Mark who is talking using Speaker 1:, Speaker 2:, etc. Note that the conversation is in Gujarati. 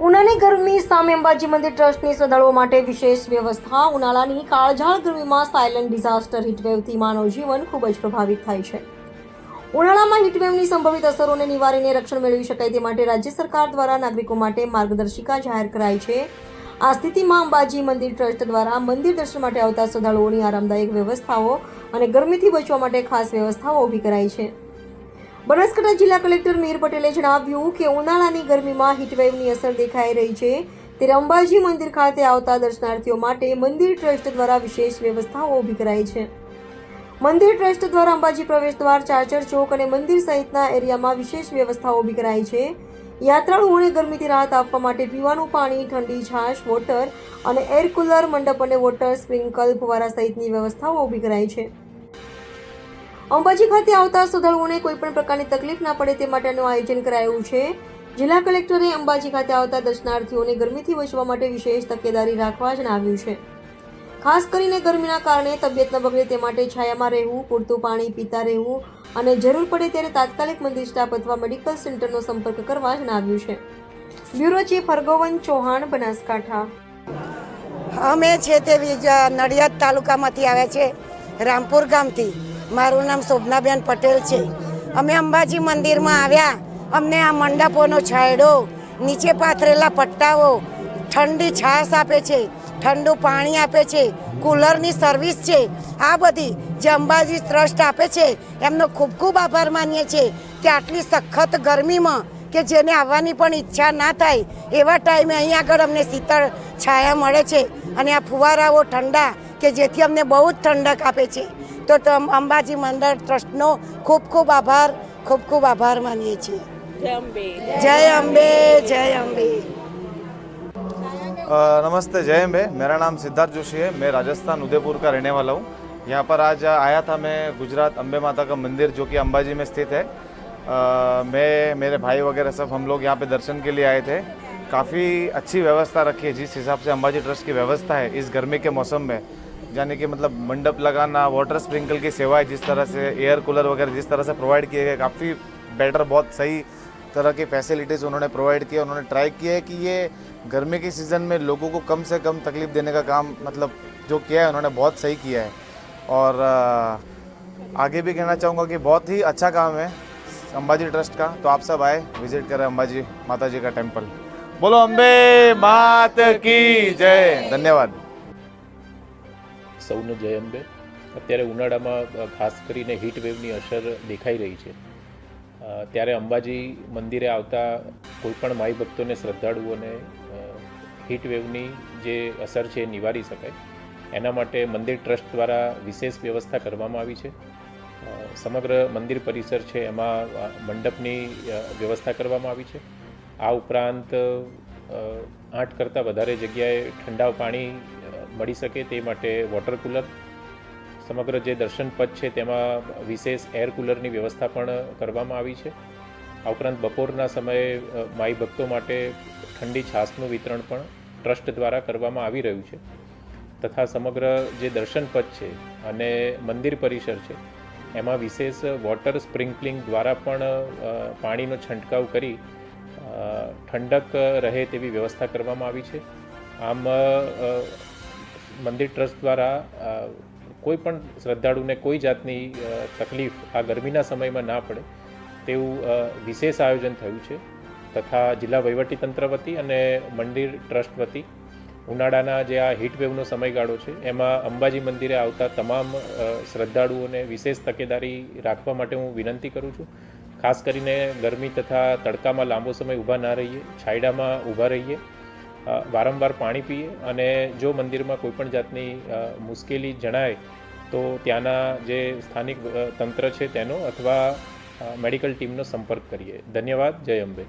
Speaker 1: ઉનાળાની ગરમી, સામે અંબાજી મંદિર ટ્રસ્ટની શ્રદ્ધાળુઓ માટે વિશેષ વ્યવસ્થા. ઉનાળાની કાળઝાળ ગરમીમાં સાયલન્ટ ડિઝાસ્ટર હીટવેવથી માનવ જીવન ખૂબ જ પ્રભાવિત થાય છે. ઉનાળામાં હીટવેવની સંભવિત અસરોને નિવારીને રક્ષણ મેળવી શકાય તે માટે રાજ્ય સરકાર દ્વારા નાગરિકો માટે માર્ગદર્શિકા જાહેર કરાઈ છે. આ સ્થિતિમાં અંબાજી મંદિર ટ્રસ્ટ દ્વારા મંદિર દર્શન માટે આવતા શ્રદ્ધાળુઓની આરામદાયક વ્યવસ્થાઓ અને ગરમીથી બચવા માટે ખાસ વ્યવસ્થાઓ ઊભી કરાઈ છે. બનાસકાંઠા જિલ્લા કલેક્ટર મીર પટેલે જણાવ્યું કે ઉનાળાની ગરમીમાં હીટવેવની અસર દેખાઈ રહી છે. ત્યારે અંબાજી મંદિર ખાતે આવતા દર્શનાર્થીઓ માટે મંદિર ટ્રસ્ટ દ્વારા વિશેષ વ્યવસ્થાઓ ઊભી કરાઈ છે. મંદિર ટ્રસ્ટ દ્વારા અંબાજી પ્રવેશ દ્વાર ચાર્ચર ચોક અને મંદિર સહિતના એરિયામાં વિશેષ વ્યવસ્થાઓ ઊભી કરાઈ છે. યાત્રાળુઓને ગરમીથી રાહત આપવા માટે પીવાનું પાણી, ઠંડી, છાશ, વોટર અને એર કુલર મંડપ અને વોટર સ્પ્રિંકલ ફુવારા સહિતની વ્યવસ્થાઓ ઊભી કરાઈ છે. અંબાજી ખાતે આવતા શ્રદ્ધાળુઓને કોઈ પણ પ્રકારની તકલીફ ના પડે તે માટેનું આયોજન કરાયું છે. જિલ્લા કલેક્ટરે અંબાજી ખાતે આવતા દર્શનાર્થીઓને ગરમીથી બચવા માટે વિશેષ તકેદારી રાખવા જણાવ્યું છે. ખાસ કરીને ગરમીના કારણે તબિયત ન બગડે તે માટે છાયામાં રહેવું, પૂરતું પાણી પીતા રહેવું અને જરૂર પડે ત્યારે તાત્કાલિક મંદિર સ્ટાફ અથવા મેડિકલ સેન્ટરનો સંપર્ક કરવા જણાવ્યું છે. Bureau chief Hargovan Chauhan, Banaskantha.
Speaker 2: અમે છે તે નડિયાદ તાલુકામાંથી આવ્યા છે, રામપુર ગામથી. મારું નામ શોભનાબેન પટેલ છે. અમે અંબાજી મંદિરમાં આવ્યા. અમને આ મંડપોનો છાંયડો, નીચે પાથરેલા પટ્ટાઓ, ઠંડી છાશ આપે છે, ઠંડુ પાણી આપે છે, કુલરની સર્વિસ છે. આ બધી જે અંબાજી ટ્રસ્ટ આપે છે, એમનો ખૂબ ખૂબ આભાર માનીએ છીએ કે આટલી સખત ગરમીમાં કે જેને આવવાની પણ ઈચ્છા ના થાય, એવા ટાઈમે અહીં આગળ અમને શીતળ છાયા મળે છે. અને આ ફુવારાઓ ઠંડા કે જેથી અમને બહુ જ ઠંડક આપે છે. તો તમ અંબાજી મંડળ ટ્રસ્ટનો ખૂબ ખૂબ આભાર ખૂબ ખૂબ આભાર માનીએ છીએ જય અંબે જય અંબે
Speaker 3: अ, नमस्ते जय हिंद भाई मेरा नाम सिद्धार्थ जोशी है मैं राजस्थान उदयपुर का रहने वाला हूँ यहाँ पर आज आया था मैं गुजरात अम्बे माता का मंदिर जो कि अंबाजी में स्थित है अ, मैं मेरे भाई वगैरह सब हम लोग यहाँ पे दर्शन के लिए आए थे काफ़ी अच्छी व्यवस्था रखी है जिस हिसाब से अंबाजी ट्रस्ट की व्यवस्था है इस गर्मी के मौसम में यानी कि मतलब मंडप लगाना वाटर स्प्रिंकल की सेवाएँ जिस तरह से एयर कूलर वगैरह जिस तरह से प्रोवाइड किए गए, काफ़ी बेटर बहुत सही तरह की फैसिलिटीज़ उन्होंने प्रोवाइड किया उन्होंने ट्राई किया है कि ये गर्मी के सीज़न में लोगों को कम से कम तकलीफ़ देने का काम मतलब जो किया है, उन्होंने बहुत सही किया है। और आगे भी कहना चाहूँगा कि बहुत ही अच्छा काम है अंबाजी ट्रस्ट का। तो आप सब आए विज़िट करें अंबाजी माता जी का टेंपल बोलो अम्बे मात की जय। धन्यवाद।
Speaker 4: સૌને જય અંબે. અત્યારે ઉનાળામાં ખાસ કરીને હીટ વેવની અસર દેખાઈ રહી છે. ત્યારે અંબાજી મંદિરે આવતા કોઈપણ માઈ ભક્તોને શ્રદ્ધાળુઓને હીટ વેવની જે અસર છે એ નિવારી શકાય. એના માટે મંદિર ટ્રસ્ટ દ્વારા વિશેષ વ્યવસ્થા કરવામાં આવી છે. સમગ્ર મંદિર પરિસર છે એમાં મંડપની વ્યવસ્થા કરવામાં આવી છે. આ ઉપરાંત આઠ કરતાં વધારે જગ્યાએ ઠંડા પાણી મળી શકે તે માટે વોટર કુલર સમગ્ર જે દર્શન પથ છે તેમાં વિશેષ એર કુલરની વ્યવસ્થા પણ કરવામાં આવી છે. આ ઉપરાંત બપોરના સમયે માઈ ભક્તો માટે ઠંડી છાસનું વિતરણ પણ ટ્રસ્ટ દ્વારા કરવામાં આવી રહ્યું છે. તથા સમગ્ર જે દર્શન પથ છે અને મંદિર પરિસર છે, એમાં વિશેષ વોટર સ્પ્રિંકલિંગ દ્વારા પણ પાણીનો છંટકાવ કરી ઠંડક રહે તેવી વ્યવસ્થા કરવામાં આવી છે. આમ મંદિર ટ્રસ્ટ દ્વારા કોઈ પણ શ્રદ્ધાળુને કોઈ જાતની તકલીફ આ ગરમીના સમયમાં ના પડે, તેવું વિશેષ આયોજન થયું છે. તથા જિલ્લા વહીવટીતંત્ર વતી અને મંદિર ટ્રસ્ટ વતી ઉનાળાના જે આ હીટવેવનો સમયગાળો છે, એમાં અંબાજી મંદિરે આવતા તમામ શ્રદ્ધાળુઓને વિશેષ તકેદારી રાખવા માટે હું વિનંતી કરું છું. ખાસ કરીને ગરમી તથા તડકામાં લાંબો સમય ઊભા ના રહીએ, છાયડામાં ઊભા રહીએ વારંવાર પાણી પીએ અને જો મંદિરમાં કોઈપણ જાતની મુશ્કેલી જણાય, તો ત્યાંના જે સ્થાનિક તંત્ર છે તેનો અથવા મેડિકલ ટીમનો સંપર્ક કરીએ. ધન્યવાદ. જય અંબે.